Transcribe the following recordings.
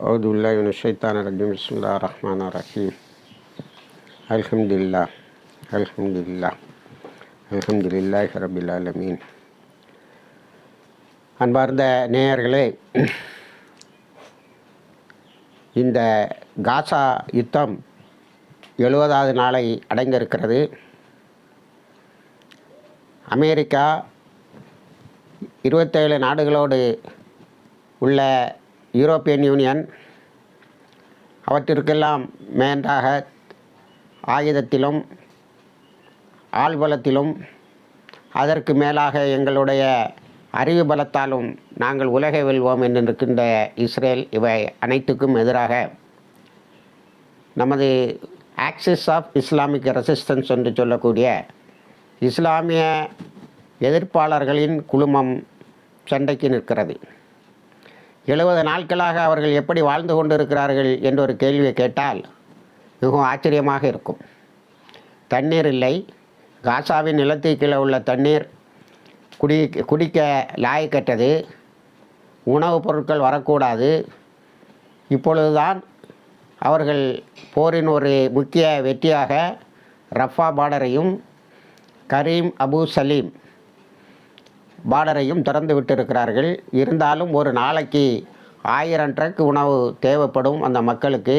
أعوذ بالله من الشيطان الرجيم بسم الله الرحمن الرحيم الحمد لله الحمد لله الحمد لله رب العالمين அன்பார்ந்த நேயர்களே இந்த காசா யுத்தம் எழுபதாவது நாளை அடைந்திருக்கிறது அமெரிக்கா இருபத்தேழு நாடுகளோடு உள்ள யூரோப்பியன் யூனியன் அவற்றிற்கெல்லாம் மேன்றாக ஆயுதத்திலும் ஆள்பலத்திலும் அதற்கு மேலாக எங்களுடைய அறிவு பலத்தாலும் நாங்கள் உலகை வெல்வோம் என்றிருக்கின்ற இஸ்ரேல் இவை அனைத்துக்கும் எதிராக நமது ஆக்சிஸ் ஆஃப் இஸ்லாமிக் ரெசிஸ்டன்ஸ் என்று சொல்லக்கூடிய இஸ்லாமிய எதிர்ப்பாளர்களின் குழுமம் சண்டைக்கு நிற்கிறது. எழுபது நாட்களாக அவர்கள் எப்படி வாழ்ந்து கொண்டிருக்கிறார்கள் என்ற ஒரு கேள்வியை கேட்டால் மிகவும் ஆச்சரியமாக இருக்கும். தண்ணீர் இல்லை. காசாவின் நிலத்துக்கு கீழே உள்ள தண்ணீர் குடி குடிக்க லாயக்கற்றது. உணவுப் பொருட்கள் வரக்கூடாது. இப்பொழுதுதான் அவர்கள் போரின் ஒரு முக்கிய வெற்றியாக ரஃபா பார்டரையும் கரீம் அபு சலீம் பார்டரையும் திறந்து விட்டிருக்கிறார்கள். இருந்தாலும் ஒரு நாளைக்கு ஆயிரம் ட்ரக் உணவு தேவைப்படும் அந்த மக்களுக்கு.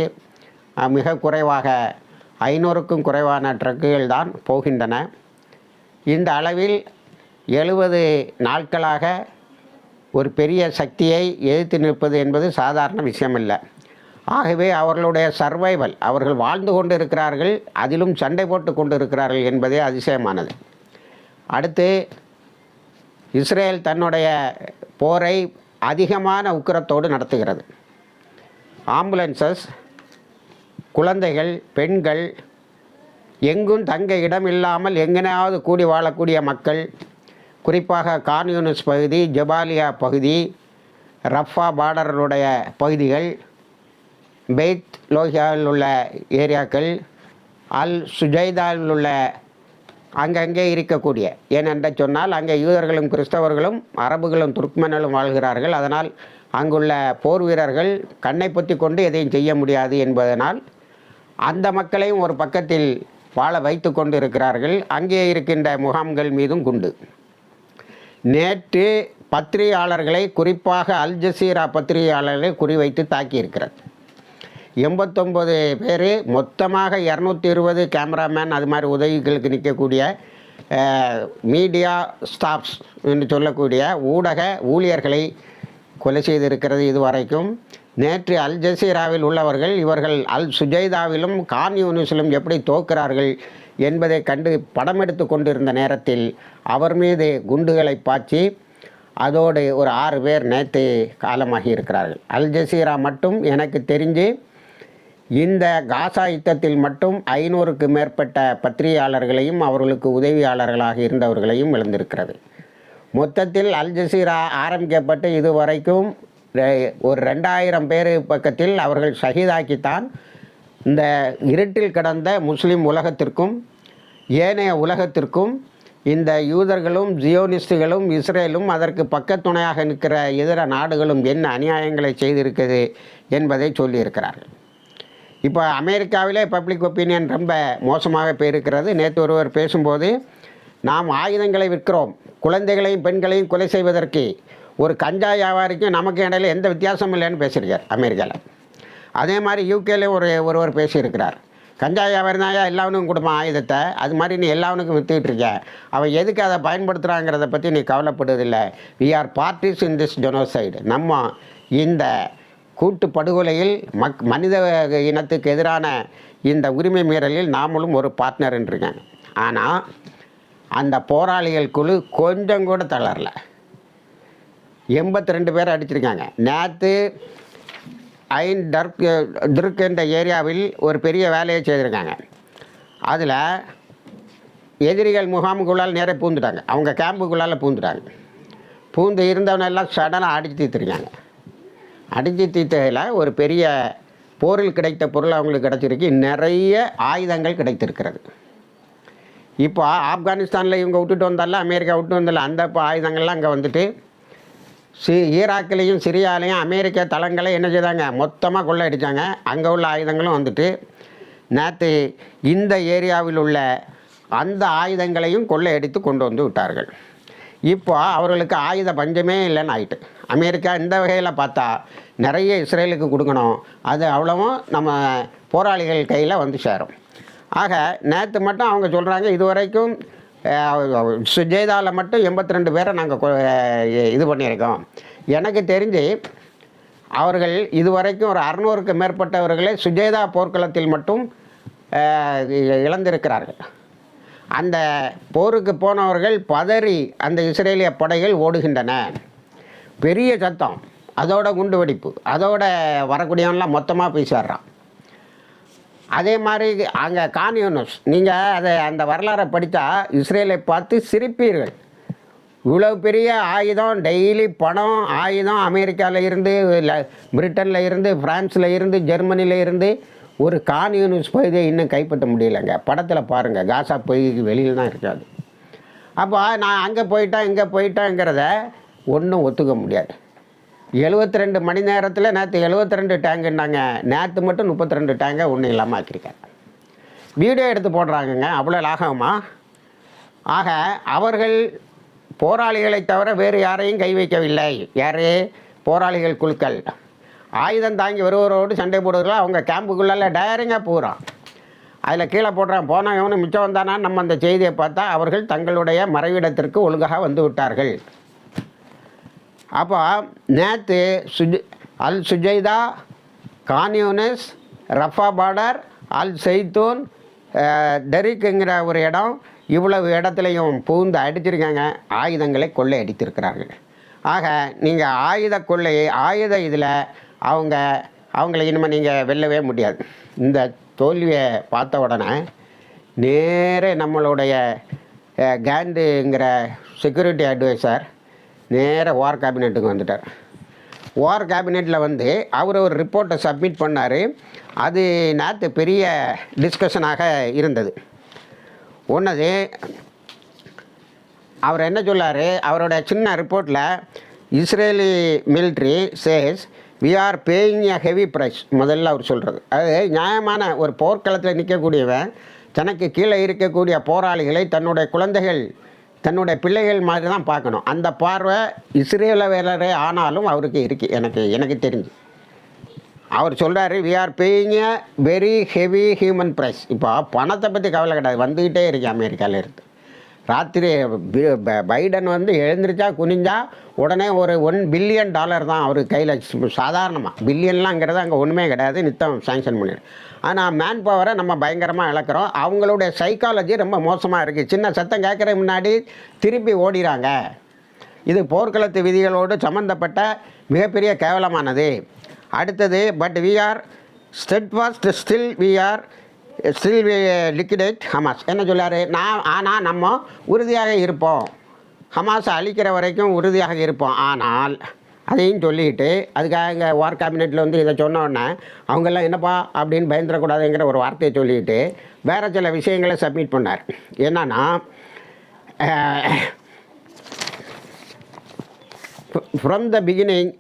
மிக குறைவாக ஐநூறுக்கும் குறைவான ட்ரக்குகள் தான் போகின்றன. இந்த அளவில் எழுபது நாட்களாக ஒரு பெரிய சக்தியை எதிர்த்து நிற்பது என்பது சாதாரண விஷயமில்லை. ஆகவே அவர்களுடைய சர்வைவல் அவர்கள் வாழ்ந்து கொண்டு இருக்கிறார்கள் அதிலும் சண்டை போட்டு கொண்டு இருக்கிறார்கள் என்பதே அதிசயமானது. அடுத்து இஸ்ரேல் தன்னுடைய போரை அதிகமான உக்கிரத்தோடு நடத்துகிறது. ஆம்புலன்சஸ் குழந்தைகள் பெண்கள் எங்கும் தங்க இடம் இல்லாமல் எங்கனையாவது கூடி வாழக்கூடிய மக்கள் குறிப்பாக கான்யூனிஸ் பகுதி ஜபாலியா பகுதி ரஃபா பார்டருடைய பகுதிகள் பெய்த் லோஹியாவில் உள்ள ஏரியாக்கள் அல் சுஜைதாவில் உள்ள அங்கங்கே இருக்கக்கூடிய. ஏனென்று சொன்னால் அங்கே யூதர்களும் கிறிஸ்தவர்களும் அரபுகளும் துருக்மனலும் வாழ்கிறார்கள். அதனால் அங்குள்ள போர் வீரர்கள் கண்ணை பொத்தி கொண்டு எதையும் செய்ய முடியாது என்பதனால் அந்த மக்களையும் ஒரு பக்கத்தில் வாழ வைத்து கொண்டு இருக்கிறார்கள். அங்கே இருக்கின்ற முகாம்கள் மீதும் குண்டு. நேற்று பத்திரிகையாளர்களை குறிப்பாக அல் ஜசீரா பத்திரிகையாளர்களை குறிவைத்து தாக்கியிருக்கிறது எண்பத்தொம்பது பேர் மொத்தமாக இரநூத்தி இருபது கேமராமேன் அது மாதிரி உதவிகளுக்கு நிற்கக்கூடிய மீடியா ஸ்டாஃப்ஸ் என்று சொல்லக்கூடிய ஊடக ஊழியர்களை கொலை செய்திருக்கிறது இதுவரைக்கும். நேற்று அல் ஜசீராவில் உள்ளவர்கள் இவர்கள் அல் சுஜைதாவிலும் கான் யூனிஸிலும் எப்படி தோக்கிறார்கள் என்பதை கண்டு படம் எடுத்து கொண்டிருந்த நேரத்தில் அவர் மீது குண்டுகளை பாய்ச்சி அதோடு ஒரு ஆறு பேர் நேற்று காலமாகி இருக்கிறார்கள் அல் ஜசீரா மட்டும் எனக்கு தெரிஞ்சு இந்த காசா யுத்தத்தில் மட்டும் ஐநூறுக்கு மேற்பட்ட பத்திரிகையாளர்களையும் அவர்களுக்கு உதவியாளர்களாக இருந்தவர்களையும் இழந்திருக்கிறது. மொத்தத்தில் அல் ஜசீரா ஆரம்பிக்கப்பட்டு இதுவரைக்கும் ஒரு ரெண்டாயிரம் பேர் பக்கத்தில் அவர்கள் ஷஹீதாக்கித்தான். இந்த இருட்டில் கடந்த முஸ்லீம் உலகத்திற்கும் ஏனைய உலகத்திற்கும் இந்த யூதர்களும் ஜியோனிஸ்டுகளும் இஸ்ரேலும் அதற்கு பக்கத்துணையாக நிற்கிற இதர நாடுகளும் என்ன அநியாயங்களை செய்திருக்கிறது என்பதை சொல்லியிருக்கிறார்கள். இப்போ அமெரிக்காவிலே பப்ளிக் ஒப்பீனியன் ரொம்ப மோசமாக போயிருக்கிறது. நேற்று ஒருவர் பேசும்போது நாம் ஆயுதங்களை விற்கிறோம். குழந்தைகளையும் பெண்களையும் கொலை செய்வதற்கு ஒரு கஞ்சா வியாபாரிக்கும் நமக்கு இடையில எந்த வித்தியாசமும் இல்லைன்னு பேசியிருக்கார் அமெரிக்காவில் அதே மாதிரி யூகேல ஒரு ஒருவர் பேசியிருக்கிறார். கஞ்சா வியாபாரி தான் எல்லாவனுக்கும் கொடுப்பான் ஆயுதத்தை. அது மாதிரி நீ எல்லாவனுக்கும் விற்றுக்கிட்டு இருக்க. அவன் எதுக்கு அதை பயன்படுத்துகிறாங்கிறத பற்றி நீ கவலைப்படுவதில்லை. We are parties in this genocide நம்ம இந்த கூட்டு படுகொலையில் மக் மனித இனத்துக்கு எதிரான இந்த உரிமை மீறலில் நாமளும் ஒரு பார்ட்னர்ன்னு ஆனால் அந்த போராளிகள் குழு கொஞ்சம் கூட தளரல. எண்பத்தி ரெண்டு பேர் அடிச்சிருக்காங்க. நேற்று ஐன் டர்க் துர்க் என்ற ஏரியாவில் ஒரு பெரிய வேலையை செய்திருக்காங்க. அதில் எதிரிகள் முகாமுக்குள்ளால் நேரே பூந்துட்டாங்க. அவங்க கேம்புக்குள்ளால் பூந்துட்டாங்க. பூந்து இருந்தவனெல்லாம் சடனாக அடித்து தீர்த்துருக்காங்க. அடித்து தீத்தையில் ஒரு பெரிய போரில் கிடைத்த பொருள் அவங்களுக்கு கிடச்சிருக்கு. நிறைய ஆயுதங்கள் கிடைத்திருக்கிறது. இப்போ ஆப்கானிஸ்தானில் இவங்க விட்டுட்டு வந்தால அமெரிக்கா விட்டு வந்தால அந்த இப்போ ஆயுதங்கள்லாம் அங்கே வந்துட்டு சி ஈராக்லேயும் சிரியாலையும் அமெரிக்க தளங்களை என்ன செய்தாங்க? மொத்தமாக கொள்ளையடித்தாங்க அங்கே உள்ள ஆயுதங்களும் வந்துட்டு நேற்று இந்த ஏரியாவில் உள்ள அந்த ஆயுதங்களையும் கொள்ளையடித்து கொண்டு வந்து விட்டார்கள். இப்போ அவர்களுக்கு ஆயுத பஞ்சமே இல்லைன்னு ஆயிட்டு. அமெரிக்கா இந்த வகையில் பார்த்தா நிறைய இஸ்ரேலுக்கு கொடுக்கணும். அது அவ்வளவும் நம்ம போராளிகள் கையில் வந்து சேரும். ஆக நேற்று மட்டும் அவங்க சொல்கிறாங்க இதுவரைக்கும் சுஜேதாவில் மட்டும் எண்பத்தி ரெண்டு பேரை நாங்கள் இது பண்ணியிருக்கோம். எனக்கு தெரிஞ்சு அவர்கள் இதுவரைக்கும் ஒரு அறநூறுக்கு மேற்பட்டவர்களே சுஜேதா போர்க்களத்தில் மட்டும் இழந்திருக்கிறார்கள். அந்த போருக்கு போனவர்கள் பதறி அந்த இஸ்ரேலிய படைகள் ஓடுகின்றன. பெரிய சத்தம். அதோட குண்டு வெடிப்பு. அதோட வரக்கூடியவன்லாம் மொத்தமாக போய் சேர்றான். அதே மாதிரி அங்கே கான்யூனஸ் நீங்கள் அதை அந்த வரலாறை படித்தா இஸ்ரேலை பார்த்து சிரிப்பீர்கள். இவ்வளோ பெரிய ஆயுதம் டெய்லி பணம் ஆயுதம் அமெரிக்காவில் இருந்து பிரிட்டனில் இருந்து ஃப்ரான்ஸில் இருந்து ஜெர்மனியில் இருந்து ஒரு கான்யூனிஸ் பகுதியை இன்னும் கைப்பற்ற முடியலைங்க. படத்தில் பாருங்கள் காசா பகுதிக்கு வெளியில் தான் இருக்காது அப்போ நான் அங்கே போயிட்டேன் இங்கே போயிட்டேங்கிறத ஒன்றும் ஒத்துக்க முடியாது. 72 ரெண்டு மணி நேரத்தில் நேற்று 72 ரெண்டு டேங்குன்னாங்க நேற்று மட்டும் முப்பத்தி ரெண்டு டேங்கை ஒன்றும் இல்லாமல் ஆக்கியிருக்காங்க. வீடியோ எடுத்து போடுறாங்கங்க. அவ்வளோ லாகமா? ஆக அவர்கள் போராளிகளை தவிர வேறு யாரையும் கை வைக்கவில்லை. யாரே? போராளிகள் குழுக்கள். ஆயுதம் தாங்கி வருவரோடு சண்டை போடுவதில் அவங்க கேம்புக்குள்ளால டயரிங்காக போகிறான் அதில் கீழே போடுறான். போனவனு மிச்சம் வந்தானா? நம்ம அந்த செய்தியை பார்த்தா அவர்கள் தங்களுடைய மறைவிடத்திற்கு ஒழுங்காக வந்து விட்டார்கள். அப்போ நேற்று சுஜ் அல் சுஜைதா கான்யூனஸ் ரஃபா பார்டர் அல் செய்தூன் டெரிக்குங்கிற ஒரு இடம் இவ்வளவு இடத்துலையும் பூந்து அடிச்சிருக்காங்க. ஆயுதங்களை கொள்ளை அடித்திருக்கிறாங்க ஆக நீங்கள் ஆயுத கொள்ளையை ஆயுத இதில் அவங்க அவங்கள இனிமேல் நீங்கள் வெல்லவே முடியாது. இந்த தோல்வியை பார்த்த உடனே நேர நம்மளுடைய அஹ், செக்யூரிட்டி அட்வைசர் நேராக வார் கேபினெட்டுக்கு வந்துட்டார். ஓர் கேபினெட்டில் வந்து அவர் ஒரு ரிப்போர்ட்டை சப்மிட் பண்ணார். அது நேற்று பெரிய டிஸ்கஷனாக இருந்தது. ஒன்றது அவர் என்ன சொல்லார்? அவரோட சின்ன ரிப்போர்ட்டில் Israeli military says we are paying a heavy price முதல்ல அவர் சொல்கிறது அது நியாயமான ஒரு போர்க்களத்தில் நிற்கக்கூடியவன் தனக்கு கீழே இருக்கக்கூடிய போராளிகளை தன்னுடைய குழந்தைகள் தன்னுடைய பிள்ளைகள் மாதிரி தான் பார்க்கணும். அந்த பார்வை இஸ்ரேல வேலரே ஆனாலும் அவருக்கு இருக்குது எனக்கு எனக்கு தெரிஞ்சு. அவர் சொல்கிறாரு we are paying a very heavy human price இப்போ பணத்தை பற்றி கவலை கிடையாது வந்துக்கிட்டே இருக்கு அமெரிக்காவில் இருந்து. ராத்திரி ப- பைடன் வந்து எழுந்திரிச்சா குனிஞ்சா உடனே ஒரு ஒன் பில்லியன் டாலர் தான் அவர் கையில். சாதாரணமாக பில்லியன்லாங்கிறது அங்கே ஒன்றுமே கிடையாது. நித்தம் சேங்ஷன் பண்ணிடு ஆனால் மேன் பவரை நம்ம பயங்கரமாக இழக்கிறோம். அவங்களுடைய சைக்காலஜி ரொம்ப மோசமாக இருக்குது சின்ன சத்தம் கேட்குற முன்னாடி திருப்பி ஓடிறாங்க. இது போர்க்களத்து விதிகளோடு சம்மந்தப்பட்ட மிகப்பெரிய கேவலமானது. அடுத்தது but we are steadfast still we are still we liquidate Hamas என்ன சொல்லார் நான் ஆனால் நம்ம உறுதியாக இருப்போம். ஹமாஸை அழிக்கிற வரைக்கும் உறுதியாக இருப்போம். ஆனால் அதையும் சொல்லிட்டு அதுக்காக இங்கே வார் கேபினெட்டில் வந்து இதை சொன்னோடனே அவங்கெல்லாம் என்னப்பா அப்படின்னு பயந்துடக்கூடாதுங்கிற ஒரு வார்த்தையை சொல்லிட்டு வேறு சில விஷயங்களை சப்மிட் பண்ணார். என்னன்னா from the beginning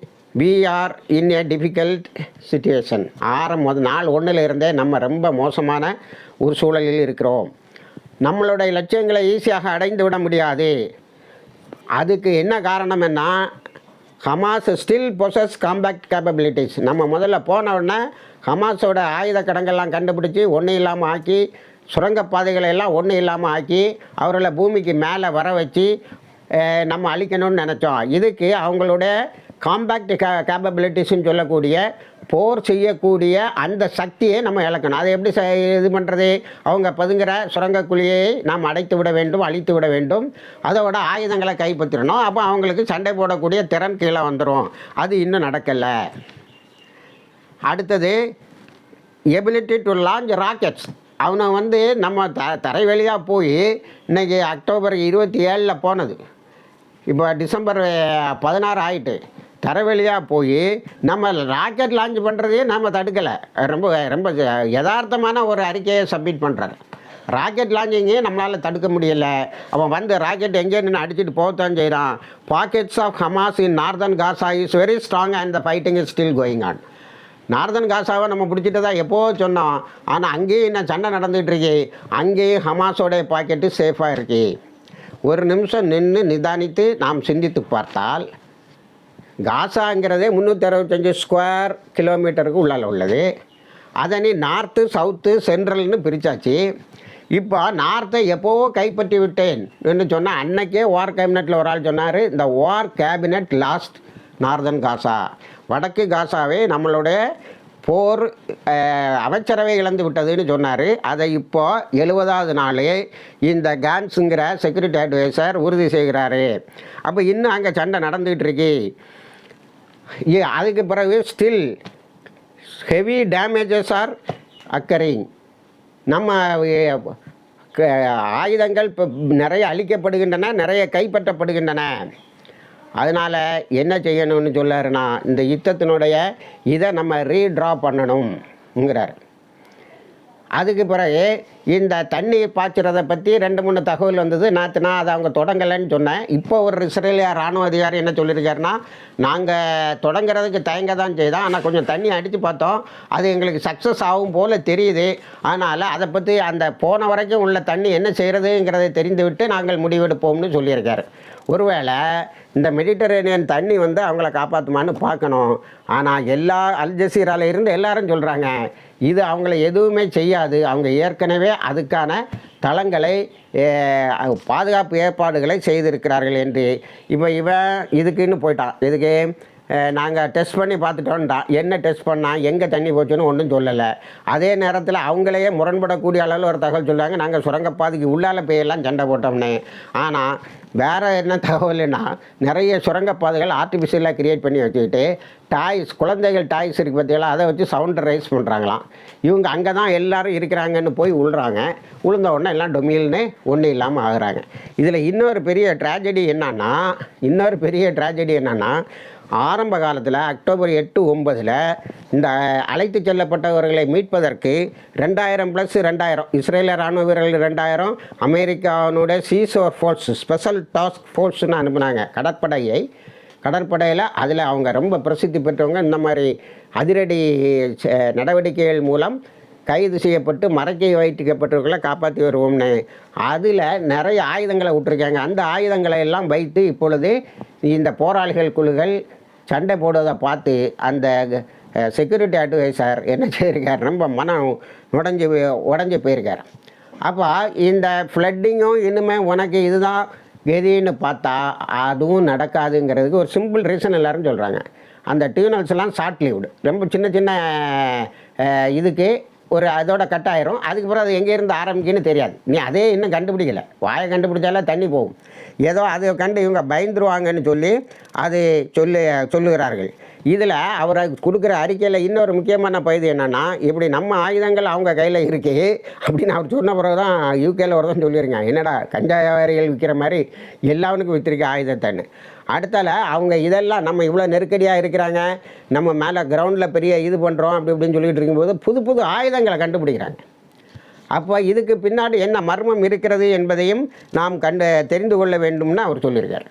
we are in a difficult situation ஆரம் முதல் நாள் ஒன்றில் இருந்தே நம்ம ரொம்ப மோசமான ஒரு சூழலில் இருக்கிறோம். நம்மளுடைய லட்சியங்களை ஈஸியாக அடைந்து விட முடியாது. அதுக்கு என்ன காரணம்னா Hamas still possess compact capabilities நம்ம முதல்ல போன உடனே ஹமாஸோட ஆயுத கடங்கள்லாம் கண்டுபிடிச்சி ஒன்றும் இல்லாமல் ஆக்கி சுரங்கப்பாதைகளை எல்லாம் ஒன்றும் இல்லாமல் ஆக்கி அவர்களை பூமிக்கு மேலே வர வச்சு நம்ம அழிக்கணும்னு நினச்சோம். இதுக்கு அவங்களுடைய காம்பேக்ட் கே கேப்பபிலிட்டிஸ்ன்னு சொல்லக்கூடிய போர் செய்யக்கூடிய அந்த சக்தியை நம்ம இழக்கணும். அதை எப்படி இது பண்ணுறது அவங்க பதுங்குற சுரங்க குழியை நாம் அடைத்து விட வேண்டும் அழித்து விட வேண்டும். அதோட ஆயுதங்களை கைப்பற்றிடணும். அப்போ அவங்களுக்கு சண்டை போடக்கூடிய திறன் கீழே வந்துடும் அது இன்னும் நடக்கலை. அடுத்தது எபிலிட்டி டு லான்ச் ராக்கெட்ஸ் அவனை வந்து நம்ம த தரை வழியாக போய் இன்னைக்கு அக்டோபர் இருபத்தி ஏழில் போனது. இப்போ டிசம்பர் பதினாறு ஆயிட்டு. தரைவழியாக போய் நம்ம ராக்கெட் லான்ச் பண்ணுறதையே நம்ம தடுக்கலை. ரொம்ப ரொம்ப யதார்த்தமான ஒரு அறிக்கையை சப்மிட் பண்ணுறாரு ராக்கெட் லான்ச்சிங்கே நம்மளால் தடுக்க முடியல. அவன் வந்து ராக்கெட் எங்கே நின்று அடிச்சுட்டு போகத்தான் செய்கிறான் pockets of Hamas in northern Gaza is very strong and the fighting is still going on northern காசாவை நம்ம பிடிச்சிட்டு தான் எப்போ சொன்னோம்? ஆனால் அங்கேயும் என்ன சண்டை நடந்துகிட்ருக்கு அங்கேயும் ஹமாஸோடைய பாக்கெட்டு சேஃபாக இருக்கு. ஒரு நிமிஷம் நின்று நிதானித்து நாம் சிந்தித்து பார்த்தால் காசாங்கிறதே முந்நூற்றி அறுபத்தஞ்சு ஸ்கொயர் கிலோமீட்டருக்கு உள்ளால உள்ளது. அதை நீ நார்த்து சவுத்து சென்ட்ரல்னு பிரித்தாச்சு இப்போ நார்த்தை எப்போவோ கைப்பற்றி விட்டேன் என்று சொன்னால் அன்னைக்கே ஓர் கேபினெட்டில் ஒரு ஆள் சொன்னார் இந்த war cabinet lost northern Gaza. வடக்கு காசாவே நம்மளுடைய போர் அமைச்சரவை இழந்து விட்டதுன்னு சொன்னார். அதை இப்போ எழுபதாவது நாளே இந்த கான்ஸுங்கிற செக்யூரிட்டி அட்வைசர் உறுதி செய்கிறாரு. அப்போ இன்னும் அங்கே சண்டை நடந்துகிட்டு இருக்கு. அதுக்கு பிறகு still heavy damages are occurring நம்ம க- ஆயுதங்கள் இப்போ நிறைய அழிக்கப்படுகின்றன நிறைய கைப்பற்றப்படுகின்றன. அதனால் என்ன செய்யணும்னு சொல்லாருன்னா இந்த யுத்தத்தினுடைய இதை நம்ம ரீட்ரா பண்ணணும்ங்கிறார். அதுக்கு பிறகு இந்த தண்ணி பாய்ச்சுறதை பற்றி ரெண்டு மூணு தகவல் வந்தது. நேற்று நான் அதை அவங்க தொடங்கலைன்னு சொன்னேன். இப்போ ஒரு இஸ்ரேலிய ராணுவ அதிகாரி என்ன சொல்லியிருக்காருன்னா நாங்கள் தொடங்குறதுக்கு தயங்க தான் செய்தோம். ஆனால் கொஞ்சம் தண்ணி அடித்து பார்த்தோம். அது எங்களுக்கு சக்ஸஸ் ஆகும் போல் தெரியுது. அதனால் அதை பற்றி அந்த போன வரைக்கும் உள்ள தண்ணி என்ன செய்கிறதுங்கிறதை தெரிந்துவிட்டு நாங்கள் முடிவெடுப்போம்னு சொல்லியிருக்காரு. ஒருவேளை இந்த மெடிட்டரேனியன் தண்ணி வந்து அவங்கள காப்பாற்றுமான்னு பார்க்கணும். ஆனால் எல்லா அல்ஜசீரால இருந்து எல்லாரும் சொல்கிறாங்க இது அவங்கள எதுவுமே செய்யாது. அவங்க ஏற்கனவே அதுக்கான தளங்களை பாதுகாப்பு ஏற்பாடுகளை செய்திருக்கிறார்கள் என்று. இப்போ இவன் இதுக்குன்னு போயிட்டான். இதுக்கு நாங்கள் டெஸ்ட் பண்ணி பார்த்துட்டோன்ட்டான் என்ன டெஸ்ட் பண்ணால் எங்கே தண்ணி போச்சுன்னு ஒன்றும் சொல்லலை. அதே நேரத்தில் அவங்களையே முரண்படக்கூடிய அளவில் ஒரு தகவல் சொல்லுவாங்க. நாங்கள் சுரங்கப்பாதைக்கு உள்ளால போயெல்லாம் சண்டை போட்டோம்னு. ஆனால் வேறு என்ன தகவல்னா நிறைய சுரங்கப்பாதைகள் ஆர்டிஃபிஷியலாக க்ரியேட் பண்ணி வச்சுக்கிட்டு டாய்ஸ் குழந்தைகள் டாய்ஸ் இருக்குது பார்த்தீங்களா அதை வச்சு சவுண்டு ரைஸ் பண்ணுறாங்களாம் இவங்க அங்கே தான் எல்லோரும் இருக்கிறாங்கன்னு போய் உள்றாங்க உளுந்த உடனே எல்லாம் டொமியல்னு ஒன்றும் இல்லாமல் ஆகுறாங்க. இதில் இன்னொரு பெரிய ட்ராஜடி என்னன்னா இன்னொரு பெரிய ட்ராஜடி என்னன்னா ஆரம்ப காலத்தில் அக்டோபர் எட்டு ஒன்பதில் இந்த அழைத்து செல்லப்பட்டவர்களை மீட்பதற்கு ரெண்டாயிரம் ப்ளஸ் ரெண்டாயிரம் இஸ்ரேலிய ராணுவ வீரர்கள் ரெண்டாயிரம் அமெரிக்காவினுடைய சீசோர் ஃபோர்ஸ் ஸ்பெஷல் டாஸ்க் ஃபோர்ஸ்னு அனுப்புனாங்க. கடற்படையை கடற்படையில் அதில் அவங்க ரொம்ப பிரசித்தி பெற்றவங்க. இந்த மாதிரி அதிரடி ச- நடவடிக்கைகள் மூலம் கைது செய்யப்பட்டு மறைக்கை வைக்கப்பட்டவர்களை காப்பாற்றி வருவோம்னு அதில் நிறைய ஆயுதங்களை விட்டுருக்காங்க. அந்த ஆயுதங்களை எல்லாம் வைத்து இப்பொழுது இந்த போராளிகள் குழுக்கள் சண்டை போடுவதை பார்த்து அந்த செக்யூரிட்டி அட்வைசர் என்ன செய்யிருக்கார் ரொம்ப மனம் உடஞ்சி உடஞ்சி போயிருக்கார். அப்போ இந்த ஃப்ளட்டிங்கும் இன்னுமே உனக்கு இதுதான் கதின்னு பார்த்தா அதுவும் நடக்காதுங்கிறதுக்கு ஒரு சிம்பிள் ரீசன் எல்லாரும் சொல்கிறாங்க அந்த டியூனல்ஸ்லாம் ஷார்ட் லீவ்டு ரொம்ப சின்ன சின்ன இதுக்கு ஒரு அதோட கட் ஆயிரும். அதுக்கப்புறம் அது எங்கேருந்து ஆரம்பிக்குன்னு தெரியாது. நீ அதே இன்னும் கண்டுபிடிக்கல. வாயை கண்டுபிடிச்சாலே தண்ணி போகும். ஏதோ அதை கண்டு இவங்க பயந்துருவாங்கன்னு சொல்லி அது சொல்லு சொல்லுகிறார்கள். இதில் அவரை கொடுக்குற அறிக்கையில் இன்னொரு முக்கியமான பகுதி என்னென்னா இப்படி நம்ம ஆயுதங்கள் அவங்க கையில் இருக்கு அப்படின்னு அவர் சொன்ன பிறகு தான் யூகேல ஒரு தான் சொல்லியிருக்காங்க. என்னடா கஞ்சா வியாபாரிகள் விற்கிற மாதிரி எல்லாவனுக்கும் வித்திருக்க ஆயுதத்தைன்னு. அடுத்தால அவங்க இதெல்லாம் நம்ம இவ்வளோ நெருக்கடியாக இருக்கிறாங்க நம்ம மேலே கிரவுண்டில் பெரிய இது பண்ணுறோம் அப்படி இப்படின்னு சொல்லிகிட்டு இருக்கும்போது புது புது ஆயுதங்களை கண்டுபிடிக்கிறாங்க. அப்போ இதுக்கு பின்னாடி என்ன மர்மம் இருக்கிறது என்பதையும் நாம் கண்டு தெரிந்து கொள்ள வேண்டும்னு அவர் சொல்லியிருக்கார்.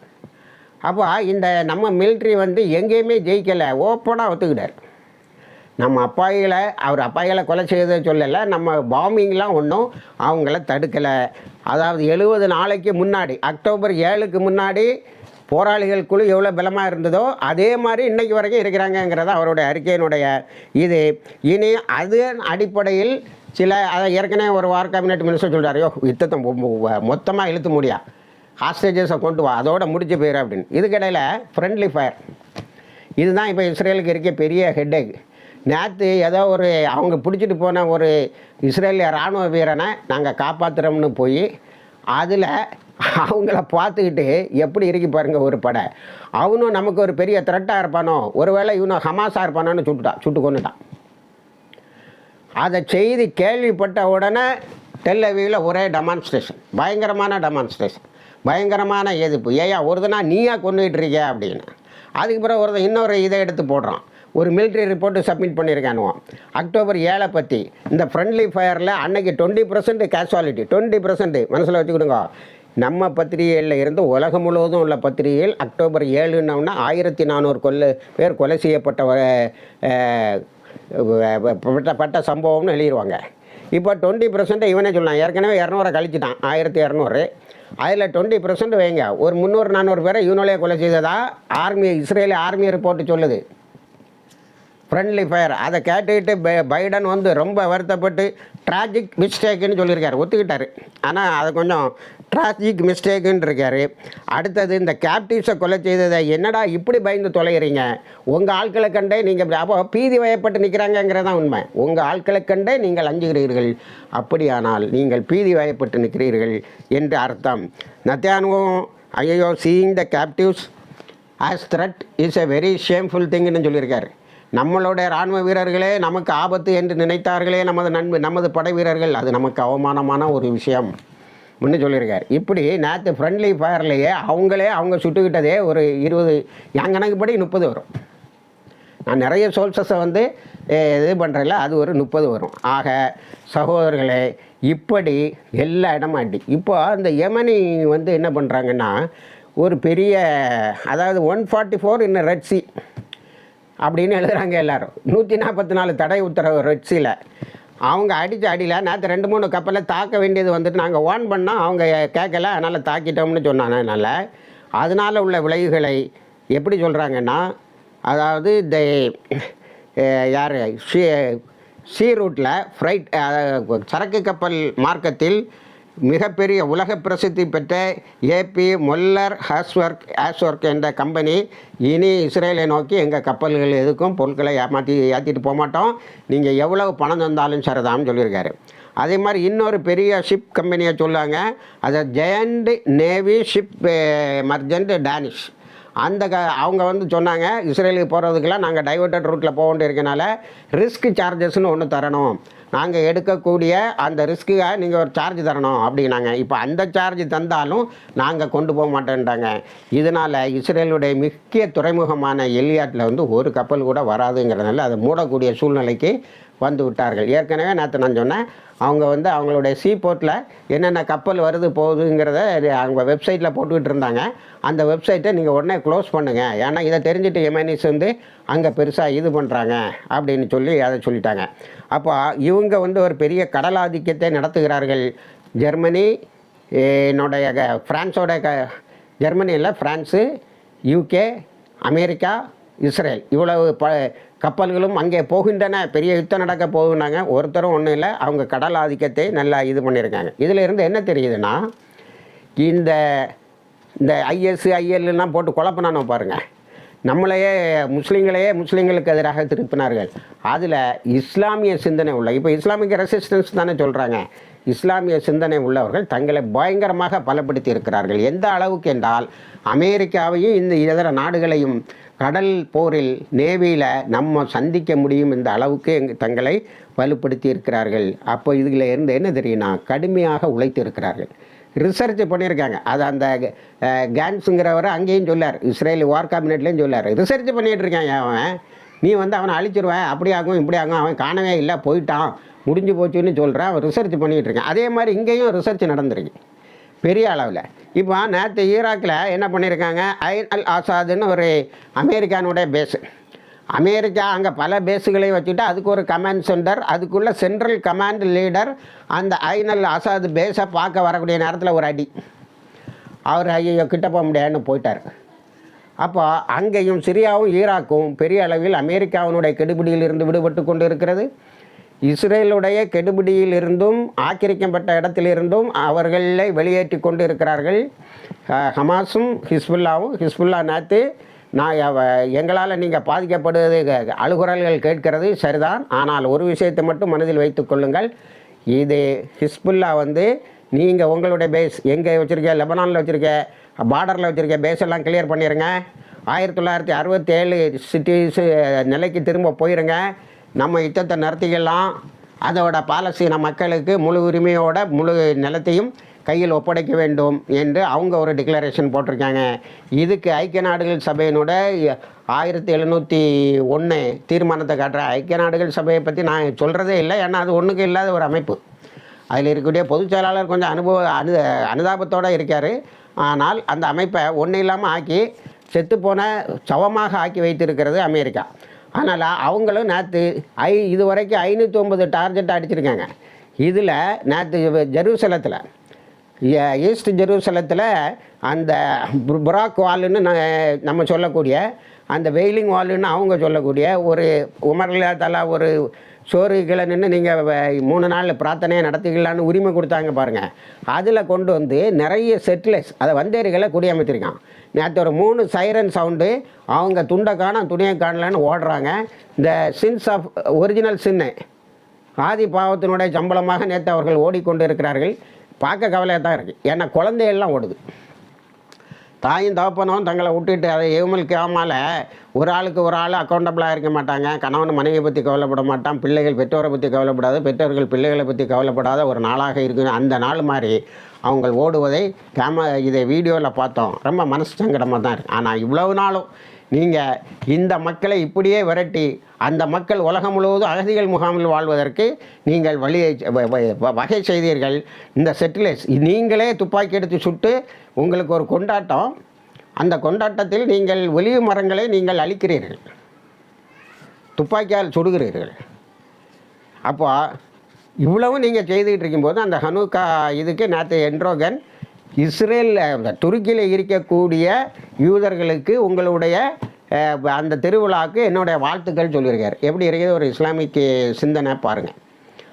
அப்போ இந்த நம்ம மிலிட்ரி வந்து எங்கேயுமே ஜெயிக்கலை ஓப்பனாக ஒத்துக்கிட்டார். நம்ம அப்பாயிகளை அவர் அப்பாயிகளை கொலை செய்ததை சொல்லலை நம்ம பாம்பிங்லாம் ஒன்றும் அவங்கள தடுக்கலை. அதாவது எழுபது நாளைக்கு முன்னாடி அக்டோபர் ஏழுக்கு முன்னாடி போராளிகள் குழு எவ்வளோ பலமாக இருந்ததோ அதே மாதிரி இன்னைக்கு வரைக்கும் இருக்கிறாங்கங்கிறத அவருடைய அறிக்கையினுடைய இது. இனி அது அடிப்படையில் சில அதை ஏற்கனவே ஒரு வார் கேபினெட் மினிஸ்டர் சொல்கிறார் யோ யுத்தத்தை மொத்தமாக இழுத்து முடியா ஹாஸ்டேஜஸை கொண்டு வா அதோட முடிச்சு போயிரு அப்படின்னு. இதுக்கிடையில் ஃப்ரெண்ட்லி ஃபயர் இதுதான் இப்போ இஸ்ரேலுக்கு இருக்க பெரிய ஹெட்டேக் நேற்று ஏதோ ஒரு அவங்க பிடிச்சிட்டு போன ஒரு இஸ்ரேலிய இராணுவ வீரனை நாங்கள் காப்பாற்றுறோம்னு போய் அதில் அவங்கள பார்த்துக்கிட்டு எப்படி இருக்கு பாருங்க ஒரு படை. அவனும் நமக்கு ஒரு பெரிய த்ரெட்டாக இருப்பானோ ஒருவேளை இவனும் ஹமாஸாக இருப்பானோன்னு சுட்டுட்டான் சுட்டு கொண்டுட்டான் அதை செய்தி கேள்விப்பட்ட உடனே டெல்லவியில் ஒரே டெமான்ஸ்ட்ரேஷன் பயங்கரமான டெமான்ஸ்ட்ரேஷன் பயங்கரமான எதிர்ப்பு. ஏயா ஒருதனா நீயா கொண்டுகிட்டு இருக்க அப்படின்னு. அதுக்கு பிறகு ஒருத்தன் இன்னொரு இதை எடுத்து போடுறான். ஒரு மிலிட்ரி ரிப்போர்ட்டு சப்மிட் பண்ணியிருக்கானுவோம் அக்டோபர் ஏழை பற்றி இந்த ஃப்ரெண்ட்லி ஃபயரில் அன்னைக்கு twenty percent casualty twenty percent மனசில் வச்சுக்கிடுங்க. நம்ம பத்திரிகையில் இருந்து உலகம் முழுவதும் உள்ள பத்திரிகையில் அக்டோபர் ஏழுன்னா ஆயிரத்தி நானூறு கொல்ல பேர் கொலை செய்யப்பட்ட பட்ட பட்ட சம்பவம்னு எழுதிடுவாங்க இப்போ டுவெண்ட்டி பர்சன்ட் இவனே சொல்லலாம் ஏற்கனவே இரநூறை கழிச்சுட்டான். ஆயிரத்தி இரநூறு. அதில் டுவெண்ட்டி பர்சன்ட் வைங்க. ஒரு முந்நூறு நானூறு பேரை யூனோலே கொலை செய்ததா? ஆர்மி இஸ்ரேலி ஆர்மி ரிப்போர்ட் சொல்லுது. ஃப்ரெண்ட்லி ஃபயர் அதை கேட்டுக்கிட்டு பை- பைடன் வந்து ரொம்ப வருத்தப்பட்டு ட்ராஜிக் மிஸ்டேக்குன்னு சொல்லியிருக்காரு. ஒத்துக்கிட்டாரு. ஆனால் அது கொஞ்சம் ட்ராஜிக் மிஸ்டேக்குன்னு இருக்காரு. அடுத்தது இந்த கேப்டிவ்ஸை கொலை செய்ததை என்னடா இப்படி பயந்து தொலைகிறீங்க? உங்கள் ஆட்களை கண்டே நீங்கள் அப்போ பீதி வயப்பட்டு நிற்கிறாங்கங்கிறது தான் உண்மை. உங்கள் ஆட்களை கண்டே நீங்கள் அஞ்சுகிறீர்கள். அப்படியானால் நீங்கள் பீதி வயப்பட்டு நிற்கிறீர்கள் என்று அர்த்தம். நத்தியானுவும் ஐயோ seeing the captives as threat is a very shameful திங்னு சொல்லியிருக்காரு. நம்மளுடைய இராணுவ வீரர்களே நமக்கு ஆபத்து என்று நினைத்தார்களே நமது நண்பு நமது படை வீரர்கள். அது நமக்கு அவமானமான ஒரு விஷயம். முன்னு சொல்லியிருக்கார். இப்படி நேற்று ஃப்ரெண்ட்லி ஃபயர்லேயே அவங்களே அவங்க சுட்டுக்கிட்டதே ஒரு இருபது என் கணக்குப்படி முப்பது வரும். நான் நிறைய சோல்சஸை வந்து இது பண்ணுறதில்ல அது ஒரு முப்பது வரும். ஆக சகோதரர்களே இப்படி எல்லா இடமும் அடி. இப்போ அந்த யமனி வந்து என்ன பண்ணுறாங்கன்னா ஒரு பெரிய அதாவது ஒன் ஃபார்ட்டி ஃபோர் இன்னும் ரெட்சி அப்படின்னு எழுதுகிறாங்க எல்லோரும். நூற்றி நாற்பத்தி நாலு தடை உத்தரவு ரெட்ஸியில் அவங்க அடித்த அடியில் நேற்று ரெண்டு மூணு கப்பலை தாக்க வேண்டியது வந்துட்டு நாங்கள் ஓன் பண்ணால் அவங்க கேட்கல அதனால் தாக்கிட்டோம்னு சொன்னாங்கனால அதனால் உள்ள விளைவுகளை எப்படி சொல்கிறாங்கன்னா அதாவது இந்த யார் ஷீ ஷீ ரூட்டில் ஃப்ரைட் சரக்கு கப்பல் மார்க்கத்தில் மிகப்பெரிய உலக பிரசித்தி பெற்ற ஏபி மொல்லர் ஹாஸ்வர்க் ஹாஸ்வர்க் என்ற கம்பெனி இனி இஸ்ரேலை நோக்கி எங்கள் கப்பல்கள் எதுக்கும் பொருட்களை ஏமாற்றி ஏற்றிட்டு போக மாட்டோம். நீங்கள் எவ்வளவு பணம் தந்தாலும் சரிதான்னு சொல்லியிருக்காரு. அதே மாதிரி இன்னொரு பெரிய ஷிப் கம்பெனியை சொல்லுவாங்க அதை giant navy ship merchant Danish அந்த க அவங்க வந்து சொன்னாங்க இஸ்ரேலுக்கு போகிறதுக்கெல்லாம் நாங்கள் டைவர்ட்டட் ரூட்டில் போக வேண்டியிருக்கனால ரிஸ்க் சார்ஜஸ்னு ஒன்று தரணும். நாங்கள் எடுக்கக்கூடிய அந்த ரிஸ்க்குக்காக நீங்கள் ஒரு சார்ஜ் தரணும் அப்படின்னாங்க. இப்போ அந்த சார்ஜ் தந்தாலும் நாங்கள் கொண்டு போக மாட்டேன்ட்டாங்க. இதனால் இஸ்ரேலுடைய முக்கிய துறைமுகமான எலியாட்டில் வந்து ஒரு கப்பல் கூட வராதுங்கிறதுனால அதை மூடக்கூடிய சூழ்நிலைக்கு வந்து விட்டார்கள். ஏற்கனவே நேற்று நான் சொன்னேன் அவங்க வந்து அவங்களுடைய சீ போர்ட்டில் என்னென்ன கப்பல் வருது போகுதுங்கிறத அவங்க வெப்சைட்டில் போட்டுக்கிட்டு இருந்தாங்க. அந்த வெப்சைட்டை நீங்கள் உடனே க்ளோஸ் பண்ணுங்கள் ஏன்னா இதை தெரிஞ்சுட்டு எம்என்இஸ் வந்து அங்கே பெருசாக இது பண்ணுறாங்க அப்படின்னு சொல்லி அதை சொல்லிட்டாங்க. அப்போ இவங்க வந்து ஒரு பெரிய கடலாதிக்கத்தை நடத்துகிறார்கள். ஜெர்மனி என்னுடைய க- ஃப்ரான்ஸோட க ஜெர்மனியில் ஃப்ரான்ஸு யூகே அமெரிக்கா இஸ்ரேல். இவ்வளவு ப கப்பல்களும் அங்கே போகின்றன. பெரிய யுத்தம் நடக்க போகுனாங்க ஒருத்தரும் ஒன்றும் இல்லை. அவங்க கடல் ஆதிக்கத்தை நல்லா இது பண்ணியிருக்காங்க. இதில் இருந்து என்ன தெரியுதுன்னா இந்த இந்த ஐஎஸ் ஐஎல்லாம் போட்டு குழப்பினானோ பாருங்கள் நம்மளையே முஸ்லீம்களையே முஸ்லீம்களுக்கு எதிராக திருப்பினார்கள். அதில் இஸ்லாமிய சிந்தனை உள்ள இப்போ இஸ்லாமிக் ரெசிஸ்டன்ஸ் தானே சொல்கிறாங்க இஸ்லாமிய சிந்தனை உள்ளவர்கள் தங்களை பயங்கரமாக பலப்படுத்தி இருக்கிறார்கள். எந்த அளவுக்கு என்றால் அமெரிக்காவையும் இந்த இதர நாடுகளையும் கடல் போரில் நேவியில் நம்ம சந்திக்க முடியும் இந்த அளவுக்கு தங்களை வலுப்படுத்தி இருக்கிறார்கள். அப்போ இதில் இருந்து என்ன தெரியும்னா கடுமையாக உழைத்து இருக்கிறார்கள். ரிசர்ச் பண்ணியிருக்காங்க. அது அந்த அஹ், கேன்ஸுங்கிறவர் அங்கேயும் சொல்லார். இஸ்ரேல் வார் கேபினெட்லேயும் சொல்லார். ரிசர்ச் பண்ணிகிட்டு இருக்கான் அவன். நீ வந்து அவனை அழிச்சிருவேன் அப்படி ஆகும் இப்படி ஆகும். அவன் காணவே இல்லை போயிட்டான். முடிஞ்சு போச்சுன்னு சொல்கிறான் அவன் ரிசர்ச் பண்ணிகிட்டு இருக்கான் அதே மாதிரி இங்கேயும் ரிசர்ச் நடந்திருக்கு. பெரிய அளவில். இப்போ நேற்று ஈராக்கில் என்ன பண்ணியிருக்காங்க? ஐ அல் ஆசாதுன்னு ஒரு அமெரிக்கானுடைய பேஸு அமெரிக்கா அங்கே பல பேஸுகளை வச்சுட்டு அதுக்கு ஒரு கமாண்ட் சென்டர் அதுக்குள்ளே சென்ட்ரல் கமாண்ட் லீடர் அந்த ஐநல் அசாத் பேஸை பார்க்க வரக்கூடிய நேரத்தில் ஒரு அடி. அவர் ஐயோ கிட்ட போக முடியாதுன்னு போயிட்டார். அப்போ அங்கேயும் சிரியாவும் ஈராக்கும் பெரிய அளவில் அமெரிக்காவினுடைய கெடுபிடியில் இருந்து விடுபட்டு கொண்டு இருக்கிறது இஸ்ரேலுடைய கெடுபிடியில் இருந்தும் ஆக்கிரமிக்கப்பட்ட இடத்திலிருந்தும் அவர்களை வெளியேற்றி கொண்டு இருக்கிறார்கள் ஹமாஸும் ஹிஸ்புல்லாவும் ஹிஸ்புல்லா நேற்று நான் எங்களால் நீங்கள் பாதிக்கப்படுவது அழுகுரல்கள் கேட்கிறது சரிதான். ஆனால் ஒரு விஷயத்தை மட்டும் மனதில் வைத்துக்கொள்ளுங்கள் இது ஹிஸ்புல்லா வந்து நீங்கள் உங்களுடைய பேஸ் எங்கே வச்சுருக்க? லெபனானில் வச்சுருக்க? பார்டரில் வச்சுருக்க? பேஸ் எல்லாம் கிளியர் பண்ணிடுங்க ஆயிரத்தி தொள்ளாயிரத்தி அறுபத்தி ஏழு சிட்டிஸு நிலைக்கு திரும்ப போயிருங்க. நம்ம யுத்தத்தை நடத்திக்கலாம் அதோட பாலஸ்தீன மக்களுக்கு முழு உரிமையோட முழு நிலத்தையும் கையில் ஒப்படைக்க வேண்டும் என்று அவங்க ஒரு டிக்ளரேஷன் போட்டிருக்காங்க. இதுக்கு ஐக்கிய நாடுகள் சபையினோட ஆயிரத்தி எழுநூற்றி ஒன்று தீர்மானத்தை காட்டுற ஐக்கிய நாடுகள் சபையை பற்றி நான் சொல்கிறதே இல்லை. ஏன்னா அது ஒன்றுக்கு இல்லாத ஒரு அமைப்பு. அதில் இருக்கக்கூடிய பொதுச் செயலாளர் கொஞ்சம் அனுபவ அனு அனுதாபத்தோடு இருக்கார். ஆனால் அந்த அமைப்பை ஒன்றும் இல்லாமல் ஆக்கி செத்துப்போன சவமாக ஆக்கி வைத்திருக்கிறது அமெரிக்கா. ஆனால் அவங்களும் நேற்று ஐ இது வரைக்கும் ஐநூற்றி ஒம்பது டார்கெட் அடிச்சிருக்காங்க. இதில் நேற்று ஜெருசலத்தில் ஈஸ்ட் ஜெருசலத்தில் அந்த புராக் வால்னு ந- நம்ம சொல்லக்கூடிய அந்த வெயிலிங் வால்னு அவங்க சொல்லக்கூடிய ஒரு உமர்லா தலா ஒரு சோறு கீழே நின்று நீங்கள் மூணு நாள் பிரார்த்தனையை நடத்திக்கலான்னு உரிமை கொடுத்தாங்க பாருங்கள் அதில் கொண்டு வந்து நிறைய செட்டிலர்ஸ் அதை வந்தேரிகளை குடியமைத்திருக்கான் நேற்று ஒரு மூணு சைரன் சவுண்டு அவங்க துண்டை காணும் துணியை காணலன்னு ஓடுறாங்க. இந்த சின்ஸ் ஆஃப் ஒரிஜினல் சின்னு ஆதி பாவத்தினுடைய சம்பளமாக நேற்று அவர்கள் ஓடிக்கொண்டு இருக்கிறார்கள் பார்க்க கவலையாக தான் இருக்குது ஏன்னா குழந்தையெல்லாம் ஓடுது. தாயும் தகப்பனும் தங்களை விட்டுட்டு அதை எவமல் ஒரு ஆளுக்கு ஒரு ஆள் அக்கௌண்டபிளாக இருக்க மாட்டாங்க. கணவன் மனைவியை பற்றி கவலைப்பட மாட்டான். பிள்ளைகள் பெற்றோரை பற்றி கவலைப்படாத. பெற்றோர்கள் பிள்ளைகளை பற்றி கவலைப்படாத ஒரு நாளாக இருக்கு அந்த நாள் மாதிரி அவங்க ஓடுவதை கேம இதை வீடியோவில் பார்த்தோம். ரொம்ப மனசு சங்கடமாக தான் இருக்குது ஆனால் இவ்வளவு நாளும் நீங்கள் இந்த மக்களை இப்படியே விரட்டி அந்த மக்கள் உலகம் முழுவதும் அகதிகள் முகாமில் வாழ்வதற்கு நீங்கள் வழியை வ- வகை செய்தீர்கள். இந்த செட்டிலேஸ் நீங்களே துப்பாக்கி எடுத்து சுட்டு உங்களுக்கு ஒரு கொண்டாட்டம். அந்த கொண்டாட்டத்தில் நீங்கள் ஒலிவு மரங்களை நீங்கள் அழிக்கிறீர்கள். துப்பாக்கியால் சுடுகிறீர்கள். அப்போ இவ்வளவு நீங்கள் செய்துக்கிட்டு இருக்கும்போது அந்த ஹனுக்கா இதுக்கு நேற்று என்ட்ரோகன் இஸ்ரேலில் அந்த துருக்கியில் இருக்கக்கூடிய யூதர்களுக்கு உங்களுடைய அந்த திருவிழாவுக்கு என்னுடைய வாழ்த்துக்கள் சொல்லியிருக்கார். எப்படி இருக்குது? ஒரு இஸ்லாமிக் சிந்தனை பாருங்கள்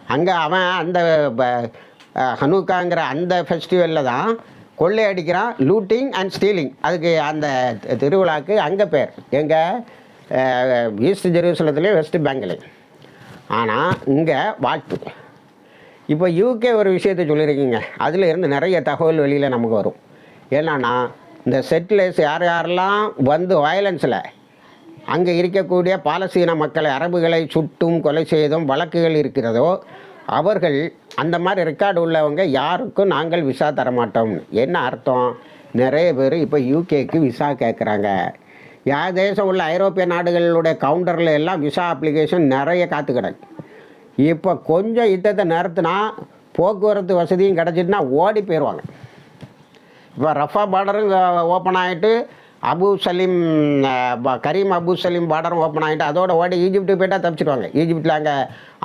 அங்கே அவன் அந்த ப- அந்த ஃபெஸ்டிவலில் தான் கொள்ளை அடிக்கிறான் லூட்டிங் அண்ட் ஸ்டீலிங் அதுக்கு அந்த திருவிழாவுக்கு அங்கே பேர். எங்கள் ஈஸ்ட் ஜெருசலத்துலேயும் வெஸ்ட் பெங்காலையும் ஆனால் இங்கே வாழ்த்து. இப்போ யூகே ஒரு விஷயத்தை சொல்லியிருக்கீங்க. அதில் இருந்து நிறைய தகவல் வெளியில் நமக்கு வரும். என்னன்னா இந்த செட்டிலர்ஸ் யார் யாரெல்லாம் வந்து வயலன்ஸில் அங்கே இருக்கக்கூடிய பாலஸ்தீன மக்களை அரபுகளை சுட்டும் கொலை செய்தும் வழக்குகள் இருக்கிறதோ அவர்கள் அந்த மாதிரி ரெக்கார்டு உள்ளவங்க யாருக்கும் நாங்கள் விசா தரமாட்டோம். என்ன அர்த்தம்? நிறைய பேர் இப்போ யூகேக்கு விசா கேட்குறாங்க யார் தேசம் உள்ள ஐரோப்பிய நாடுகளுடைய கவுண்டரில் எல்லாம் விசா அப்ளிகேஷன் நிறைய காத்து கிடக்கு இப்போ கொஞ்சம் யுத்தத்தை நிறுத்தினா போக்குவரத்து வசதியும் கிடச்சிட்டுனா ஓடி போயிடுவாங்க இப்போ ரஃபா பார்டரும் ஓப்பன் ஆகிட்டு அபு சலீம் கரீம் அபு சலீம் பார்டரும் ஓப்பன் ஆகிட்டு அதோட ஓடி ஈஜிப்ட்டு போயிட்டால் தப்பிச்சிடுவாங்க ஈஜிப்டில் அங்கே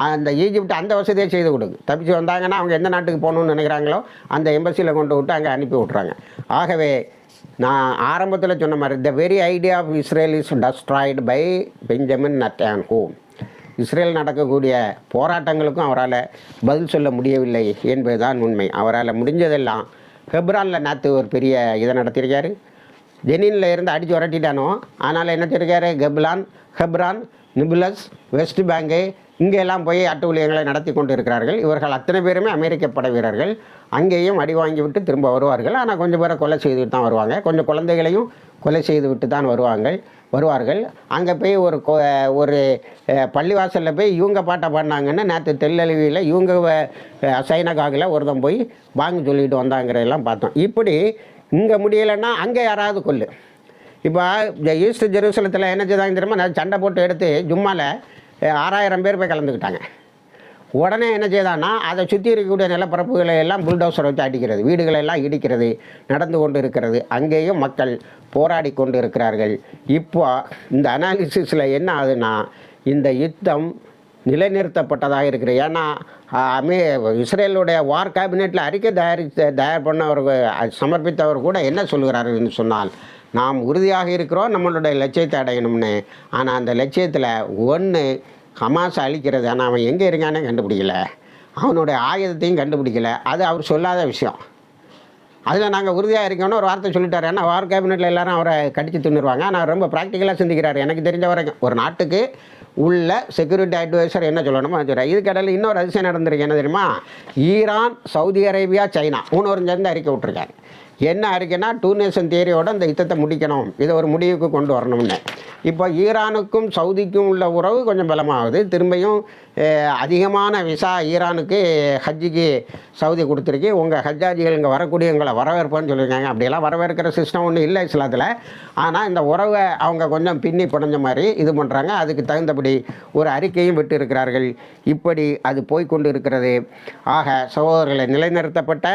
அந்த ஈஜிப்ட் அந்த வசதியை செய்து கொடுக்கு. தப்பிச்சு வந்தாங்கன்னா அவங்க எந்த நாட்டுக்கு போகணுன்னு நினைக்கிறாங்களோ அந்த எம்பசியில் கொண்டு விட்டு அங்கே அனுப்பி விட்றாங்க ஆகவே நான் ஆரம்பத்தில் சொன்ன மாதிரி the very idea of Israel is destroyed by Benjamin Netanyahu Israel நடக்கக்கூடிய போராட்டங்களுக்கும் அவரால் பதில் சொல்ல முடியவில்லை என்பதுதான் உண்மை. அவரால் முடிஞ்சதெல்லாம் ஹெப்ரானில் நேற்று ஒரு பெரிய இதை நடத்தியிருக்காரு. ஜெனினில் இருந்து அடித்து உரட்டிட்டானோ அதனால் என்ன செய்யிருக்காரு கெப்லான் ஹெப்ரான் நிபுலஸ் வெஸ்ட் பேங்கு இங்கெல்லாம் போய் அட்டூழியங்களை நடத்தி கொண்டு இருக்கிறார்கள் இவர்கள் அத்தனை பேருமே அமெரிக்க படை வீரர்கள். அங்கேயும் அடி வாங்கி விட்டு திரும்ப வருவார்கள். ஆனால் கொஞ்சம் பேரை கொலை செய்துவிட்டு தான் வருவாங்க. கொஞ்சம் குழந்தைகளையும் கொலை செய்து விட்டு தான் வருவாங்க. வருவார்கள். அங்கே போய் ஒரு கோ ஒரு பள்ளிவாசலில் போய் இவங்க பாட்டை பாடினாங்கன்னு நேற்று தெல்லழுவியில் இவங்க அஹ், சைனகாகில் ஒருத்தன் போய் வாங்க சொல்லிட்டு வந்தாங்கிறதெல்லாம் பார்த்தோம். இப்படி இங்கே முடியலைன்னா அங்கே யாராவது கொல்லு. இப்போ இந்த ஈஸ்ட் ஜெருசலத்தில் என்ன செய்தாங்க தெரியுமா? நான் சண்டை போட்டு எடுத்து ஜும்மாவில் ஆறாயிரம் பேர் போய் கலந்துக்கிட்டாங்க. உடனே என்ன செய்தான்னா அதை சுற்றி இருக்கக்கூடிய நிலப்பரப்புகளை எல்லாம் புல்டோசர் வச்சு அடிக்கிறது வீடுகளை எல்லாம் இடிக்கிறது நடந்து கொண்டு இருக்கிறது அங்கேயும் மக்கள் போராடி கொண்டு இருக்கிறார்கள் இப்போ இந்த அனாலிசிஸில் என்ன ஆகுதுன்னா இந்த யுத்தம் நிலைநிறுத்தப்பட்டதாக இருக்குது. ஏன்னா அமே இஸ்ரேலுடைய வார் கேபினெட்டில் அறிக்கை தயாரித்த தயார் பண்ணவர் சமர்ப்பித்தவர் கூட என்ன சொல்கிறாருன்னு சொன்னால் நாம் உறுதியாக இருக்கிறோம் நம்மளுடைய லட்சியத்தை அடையணும்னு. ஆனால் அந்த லட்சியத்தில் ஒன்று ஹமாஸ் அழிக்கிறது. ஆனால் அவன் எங்கே இருக்கானே கண்டுபிடிக்கல. அவனுடைய ஆயுதத்தையும் கண்டுபிடிக்கல. அது அவர் சொல்லாத விஷயம். அதில் நாங்கள் உறுதியாக இருக்கோம்னு ஒரு வார்த்தை சொல்லிட்டார். ஏன்னா வார் கேபினெட்டில் எல்லாரும் அவரை கடிச்சு தின்னுருவாங்க. ஆனால் ரொம்ப ப்ராக்டிக்கலாக சிந்திக்கிறார். எனக்கு தெரிஞ்ச வரைக்கும் ஒரு நாட்டுக்கு உள்ள செக்யூரிட்டி அட்வைசர் என்ன சொல்லணுமோ அது சொல்கிறார் இதுக்கடையில் இன்னொரு அதிசயம் நடந்திருக்கு. என்ன தெரியுமா? Iran Saudi Arabia China. மூணு சேர்ந்து அறிக்கை விட்டுருக்காங்க என்ன அறிக்கைன்னா டூ நேஷன் தியரியோட இந்த யுத்தத்தை முடிக்கணும். இதை ஒரு முடிவுக்கு கொண்டு வரணும்னு. இப்போ ஈரானுக்கும் சவுதிக்கும் உள்ள உறவு கொஞ்சம் பலமாகுது. திரும்பியும் அதிகமான விசா ஈரானுக்கு ஹஜ்ஜிக்கு சவுதி கொடுத்துருக்கு. உங்கள் ஹஜ்ஜாஜிகள் இங்கே வரக்கூடிய உங்களை வரவேற்போன்னு சொல்லியிருக்காங்க. அப்படியெல்லாம் வரவேற்கிற சிஸ்டம் ஒன்றும் இல்லை இஸ்லாத்தில். ஆனால் இந்த உறவை அவங்க கொஞ்சம் பின்னி புடஞ்ச மாதிரி இது பண்ணுறாங்க அதுக்கு தகுந்தபடி ஒரு அறிக்கையும் விட்டு இருக்கிறார்கள் இப்படி அது போய்க்கொண்டு இருக்கிறது ஆக சகோதரர்களை நிலைநிறுத்தப்பட்ட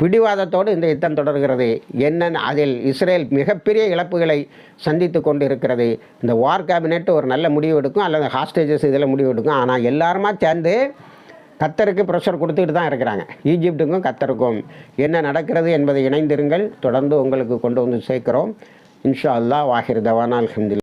பிடிவாதத்தோடு இந்த யுத்தம் தொடர்கிறது. என்னென்ன அதில் இஸ்ரேல் மிகப்பெரிய இழப்புகளை சந்தித்து கொண்டு இருக்கிறது இந்த வார் கேபினெட் ஒரு நல்ல முடிவு எடுக்கும் அல்லது ஹாஸ்டேஜஸ் இதில் முடிவு எடுக்கும். ஆனால் எல்லாருமா சேர்ந்து கத்தருக்கு ப்ரெஷர் கொடுத்துட்டு தான் இருக்கிறாங்க. ஈஜிப்டுக்கும் கத்தருக்கும் என்ன நடக்கிறது என்பதை இணைந்திருங்கள். தொடர்ந்து உங்களுக்கு கொண்டு வந்து சேர்க்கிறோம். இன்ஷா அல்லா வாஹிர் தவானால் அல்ஹம்துலில்லாஹ்.